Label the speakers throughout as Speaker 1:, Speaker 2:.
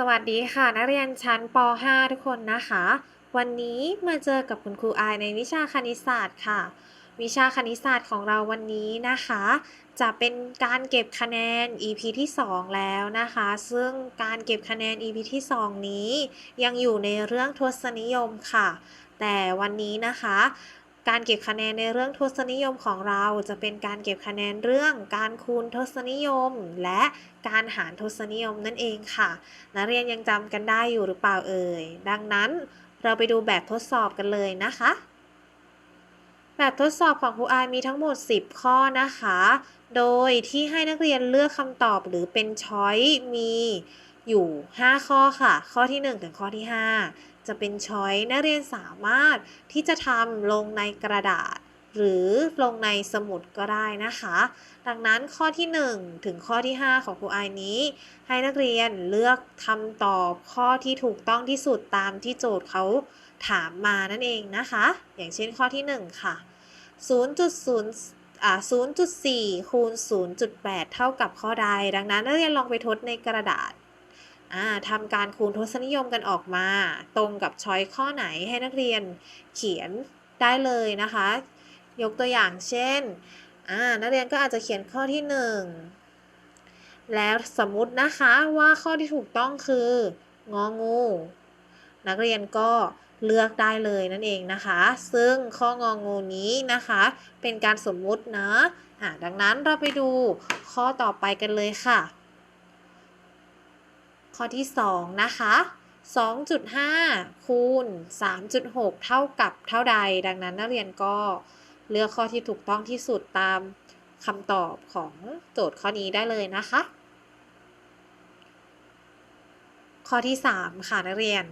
Speaker 1: สวัสดีค่ะ นักเรียนชั้นป .5 ทุกคนนะคะ วันนี้มาเจอกับคุณครูอายในวิชาคณิตศาสตร์ค่ะ วิชาคณิตศาสตร์ของเราวันนี้นะคะ จะเป็นการเก็บคะแนน EP ที่ 2 แล้วนะคะ ซึ่งการเก็บคะแนน EP ที่ 2 นี้ ยังอยู่ในเรื่องทศนิยมค่ะ แต่วันนี้นะคะ การเก็บคะแนนในเรื่องทศนิยมของเราจะเป็นการเก็บคะแนนเรื่องการคูณทศนิยม และการหารทศนิยมนั่นเองค่ะ นักเรียนยังจำกันได้อยู่หรือเปล่าเอ่ย ดังนั้นเราไปดูแบบทดสอบกันเลยนะคะ แบบทดสอบของครูอายมีทั้งหมด 10 ข้อนะคะ โดยที่ให้นักเรียนเลือกคำตอบหรือเป็นช้อยมี อยู่ 5 ข้อค่ะ ข้อที่ 1 ถึงข้อที่ 5 จะเป็นช้อยนักเรียนสามารถที่จะทำลงในกระดาษ หรือลงในสมุดก็ได้นะคะ ดังนั้นข้อที่ 1 ถึงข้อที่ 5 ของครูอนี้ ให้นักเรียนเลือกคำตอบข้อที่ถูกต้องที่สุดตามที่โจทย์เขาถามมานั่นเองนะคะ อย่างเช่นข้อที่ 1 ค่ะ 0.0 0.4 คูณ 0.8 เท่ากับข้อใด ดังนั้นนักเรียนลองไปทดในกระดาษ ทำการคูณทศนิยมกันออกมา ตรงกับช้อยข้อไหนให้นักเรียนเขียนได้เลยนะคะ ยกตัวอย่างเช่นนักเรียนก็อาจจะเขียนข้อที่ 1 แล้วสมมุตินะคะว่าข้อที่ถูกต้องคืององู นักเรียนก็เลือกได้เลยนั่นเองนะคะ ซึ่งข้ององูนี้นะคะ เป็นการสมมุตินะะดังนั้นเราไปดูข้อต่อไปกันเลยค่ะ ข้อที่ 2 นะคะ 2.5 คูณ 3.6 เท่ากับเท่าใด ดังนั้นนักเรียนก็เลือกข้อที่ถูกต้องที่สุดตามคำตอบของโจทย์ข้อนี้ได้เลยนะคะ ข้อที่ 3 ค่ะนักเรียน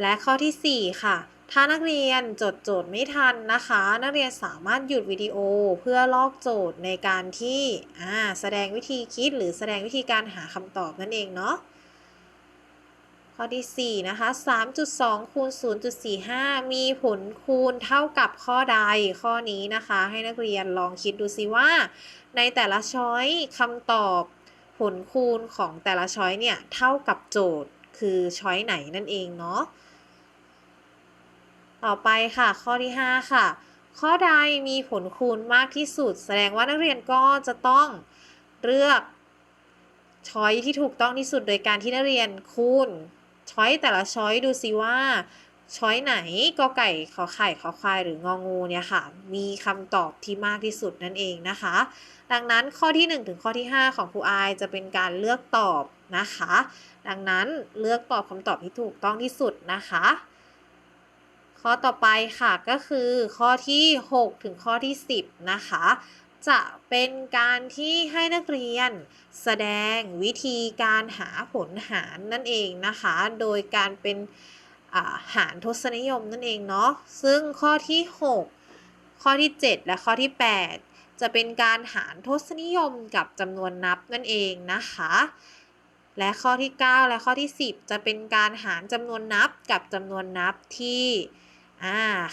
Speaker 1: และข้อที่ 4 ค่ะ ถ้านักเรียนจดโจทย์ไม่ทันนะคะ นักเรียนสามารถหยุดวิดีโอเพื่อลอกโจทย์ในการที่แสดงวิธีคิดหรือแสดงวิธีการหาคำตอบนั่นเองเนาะข้อที่ 4 นะคะ 3.2 คูณ 0.45 มีผลคูณเท่ากับข้อใด ข้อนี้นะคะ ให้นักเรียนลองคิดดูซิว่า ในแต่ละช้อยคำตอบผลคูณของแต่ละช้อยเนี่ย เท่ากับโจทย์คือช้อยไหนนั่นเองเนาะ ต่อไปค่ะ ข้อที่ 5 ค่ะ ข้อใดมีผลคูณมากที่สุด แสดงว่านักเรียนก็จะต้องเลือกช้อยที่ถูกต้องที่สุดโดยการที่นักเรียนคูณช้อยแต่ละช้อยดูซิว่าช้อยไหนกอไก่ขอไข่ขอควายหรืององูเนี่ยค่ะ มีคำตอบที่มากที่สุดนั่นเองนะคะ ดังนั้นข้อที่ 1 ถึงข้อที่ 5 ของครูอายจะเป็นการเลือกตอบนะคะ ดังนั้นเลือกตอบคำตอบที่ถูกต้องที่สุดนะคะ ข้อต่อไปค่ะก็คือข้อที่ 6 ถึงข้อที่ 10 นะคะ จะเป็นการที่ให้นักเรียนแสดงวิธีการหาผลหารนั่นเองนะคะ โดยการเป็นหารทศนิยมนั่นเองเนาะซึ่งข้อที่ 6 ข้อที่ 7 และข้อที่ 8 จะเป็นการหารทศนิยมกับจำนวนนับนั่นเองนะคะและข้อที่ 9 และข้อที่ 10 จะเป็นการหารจำนวนนับกับจำนวนนับที่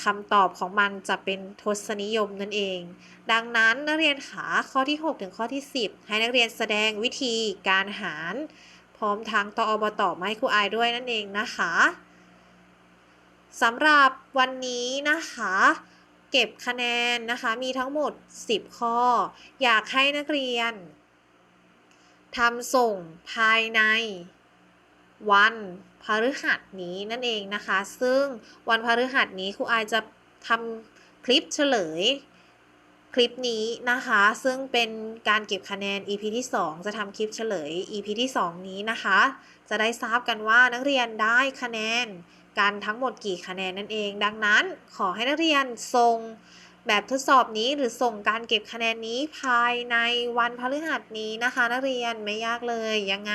Speaker 1: คำตอบของมันจะเป็นทศนิยมนั่นเอง ดังนั้นนักเรียนขาข้อที่ 6 ถึงข้อที่ 10 ให้นักเรียนแสดงวิธีการหาร พร้อมทั้งตออบตอมาให้ครูอายด้วยนั่นเองนะคะสำหรับวันนี้นะคะ เก็บคะแนนนะคะมีทั้งหมด 10 ข้อ อยากให้นักเรียนทำส่งภายใน วันพฤหัสนี้นั่นเองนะคะ ซึ่งวันพฤหัสนี้ครูอายจะทำคลิปเฉลยคลิปนี้นะคะ ซึ่งเป็นการเก็บคะแนน EP ที่ 2 จะทำคลิปเฉลย EP ที่ 2 นี้นะคะ จะได้ทราบกันว่านักเรียนได้คะแนนกันทั้งหมดกี่คะแนนนั่นเอง ดังนั้นขอให้นักเรียนส่งแบบทดสอบนี้หรือส่งการเก็บคะแนนนี้ภายในวันพฤหัสนี้นะคะ นักเรียนไม่ยากเลยยังไง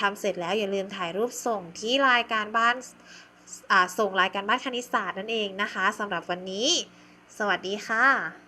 Speaker 1: ทำเสร็จแล้วอย่าลืมถ่ายรูปส่งที่รายการบ้านส่งรายการบ้านคณิตศาสตร์นั่นเองนะคะสำหรับวันนี้ สวัสดีค่ะ